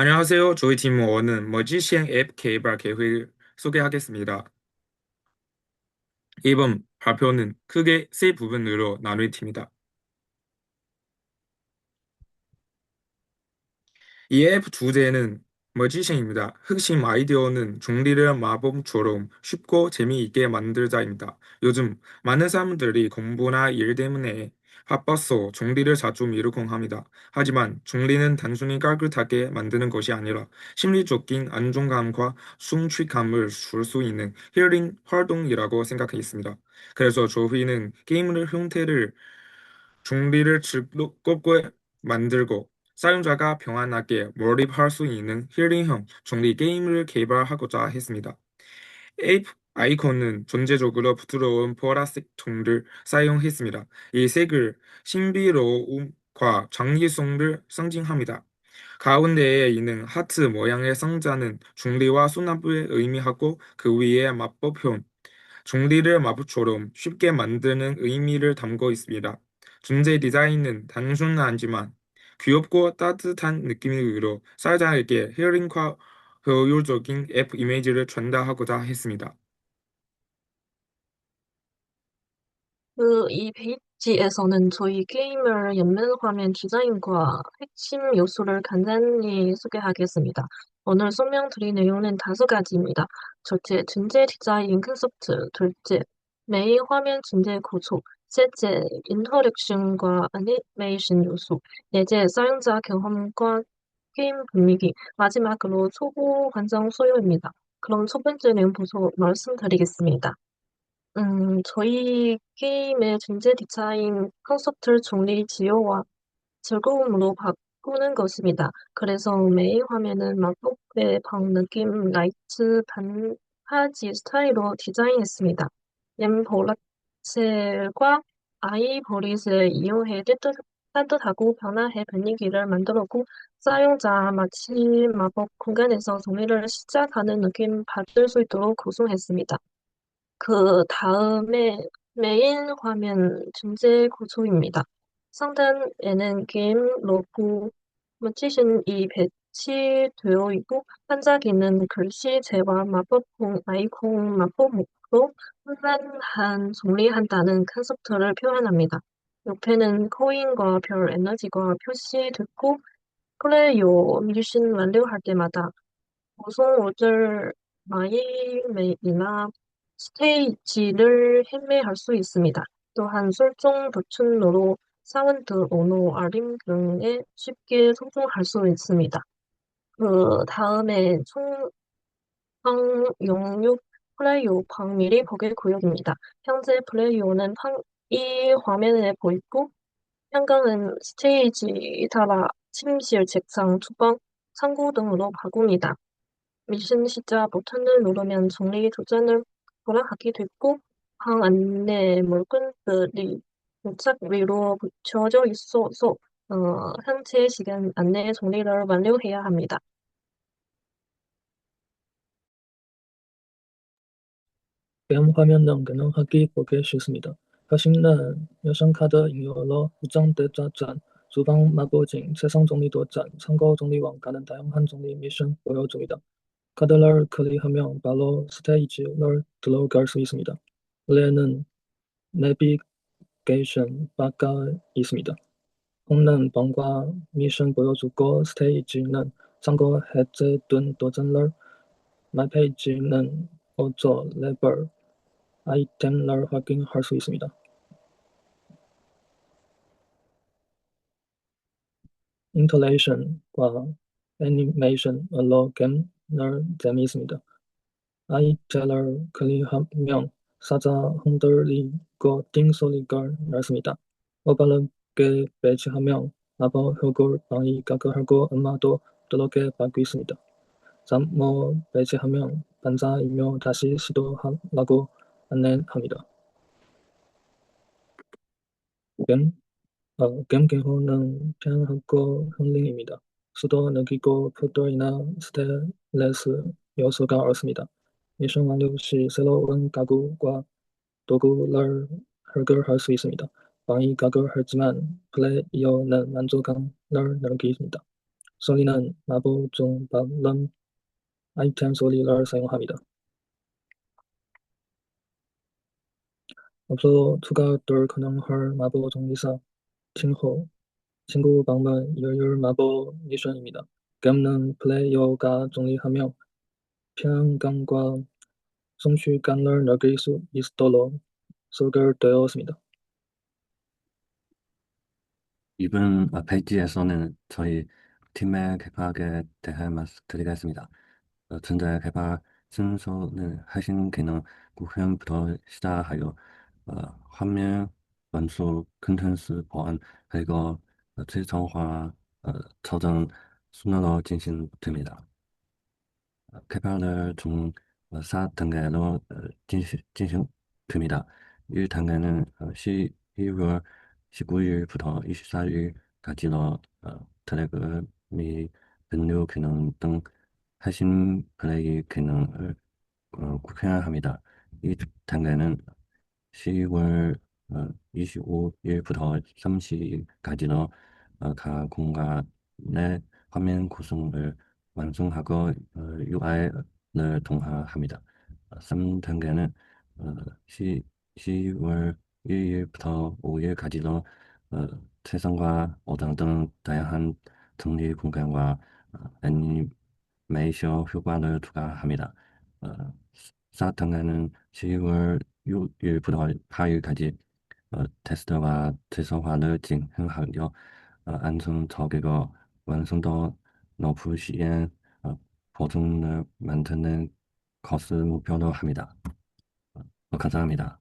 안녕하세요. 저희 팀원은 머지 시행 앱 개발 계획을 소개하겠습니다. 이번 발표는 크게 세 부분으로 나눌 팀이다. 이 앱 주제는 머지션입니다. 핵심 아이디어는 중리를 마법처럼 쉽고 재미있게 만들자입니다. 요즘 많은 사람들이 공부나 일 때문에 바빠서 중리를 자주 미루곤 합니다. 하지만 중리는 단순히 깔끔하게 만드는 것이 아니라 심리적인 안정감과 성취감을 줄 수 있는 힐링 활동이라고 생각했습니다. 그래서 저희는 게임의 형태를 중리를 즐겁게 만들고 사용자가 평안하게 몰입할 수 있는 힐링형 정리 게임을 개발하고자 했습니다. 앱 아이콘은 전체적으로 부드러운 보라색 톤을 사용했습니다. 이 색을 신비로움과 창의성을 상징합니다. 가운데에 있는 하트 모양의 상자는 중리와 수납을 의미하고 그 위에 마법형, 중리를 마법처럼 쉽게 만드는 의미를 담고 있습니다. 존재 디자인은 단순하지만 귀엽고 따뜻한 느낌으로 사용자에게 힐링과 효율적인 앱 이미지를 전달하고자 했습니다. 그, 이 페이지에서는 저희 게임을 연면 화면 디자인과 핵심 요소를 간단히 소개하겠습니다. 오늘 설명드릴 내용은 다섯 가지입니다. 첫째, 전체 디자인 컨셉트. 둘째, 메인 화면 전체 구조. 셋째, 인터랙션과 애니메이션 요소. 넷째, 사용자 경험과 게임 분위기. 마지막으로 초보 관장 소요입니다. 그럼 첫 번째 내용 보소 말씀드리겠습니다. 음, 저희 게임의 전체 디자인 컨셉트를 정리, 지효와 즐거움으로 바꾸는 것입니다. 그래서 메인 화면은 마법의 방 느낌 라이트 반파지 스타일로 디자인했습니다. 엠 볼라셀과 아이보리스를 이용해 뜨뜻, 따뜻하고 변화의 분위기를 만들었고 사용자 마치 마법 공간에서 정리를 시작하는 느낌 받을 수 있도록 구성했습니다. 그 다음에 메인 화면 전체 구조입니다. 상단에는 게임 로고, 모티션이 배치되어 있고 반짝이는 글씨체와 마법봉 아이콘 마법목으로 혼란한 정리한다는 컨셉트를 표현합니다. 옆에는 코인과 별 에너지가 표시됐고 플레이어 미션 완료할 때마다 구성 오절 마일메이나 스테이지를 헤매할 수 있습니다. 또한 설정 버튼으로 사운드, 언어, 알림 등에 쉽게 소통할 수 있습니다. 그 다음에 총방 영역 플레이어 방미리 보게 구역입니다. 현재 플레이어는 이 화면에 보이고 현강은 스테이지 따라 침실, 책상, 주방, 창고 등으로 바꿉니다. 미션 시작 버튼을 누르면 정리 도전을 돌아가게 됐고 방 안내 물건들이 문짝 위로 붙여져 있어서 어, 현재 시간 안내 정리를 완료해야 합니다. 게임 화면은 가능하게 보기 쉽습니다. 핵심은 여성카드 인용으로 구성되자 주방 마법진, 세상 정리도 짠, 선거 정리와 가는 다양한 정리 미션 보여줍니다. 카드를 클릭하면 바로 스테이지를 들어갈 수 있습니다. 원래는 내비게이션 바가 있습니다. 홈는 방과 미션 보여주고 스테이지는 참고 해제된 도전을 마페이지는 어조 레벨 아이템을 확인할 수 있습니다. 인터레이션과 애니메이션으로 게 임을 재미있습니다. 아이템을 클릭하면 사자 흔들리고 띵 소리가 났습니다. 어바르게 배치하면 마법 효과를 많이 가급하고 음악도 부드럽게 바뀌고 있습니다. 잠못 배치하면 반사이며 다시 시도하라고 안내합니다. 게임, 어, 게임 기호는 편하고 힐링입니다. 수도 느끼고 표도이나 스트레스 요소가 없습니다. 미션 완료 시 새로운 가구와 도구를 해결할 수 있습니다. 많이 가급하지만 플레이어는 만족감을 느끼습니다. 솔리는 마법 중 발람 아이템 솔리를 사용합니다. 앞서 추가될 가능할 마법 정리사 칭호 친구 방문 열혈 마법 미션입니다. 게임은 플레이어가 정리하며 평강과 성취감을 느낄 수 있도록 설계되었습니다. 이번 어, 페이지에서는 저희 팀의 개발에 대해 말씀드리겠습니다. 어, 현재 개발 순서는 핵심 기능 구현부터 시작하여 어, 화면 완수, 컨텐츠 보안, 그리고 어, 최종화 어, 저장 순으로 진행됩니다. 어, 개발을 총 4단계로 진행, 진행됩니다. 1단계는 12월 19일부터 24일까지로 트래그 및 메뉴 기능 등 핵심 플레이 기능을 어, 구현합니다. 이 단계는 10월 25일부터 30일까지로 어, 각 공간의 화면 구성을 완성하고 UI를 동화합니다. 3단계는 10월 1일부터 5일까지로 최선과 5단 등 다양한 정리 공간과 어, 애니메이션 효과를 추가합니다. 4단계는 10월 6일부터 8일까지 어, 테스트와 최소화를 진행하여 어, 안정적이고 완성도 높으신 어, 보증을 만드는 것을 목표로 합니다. 어, 감사합니다.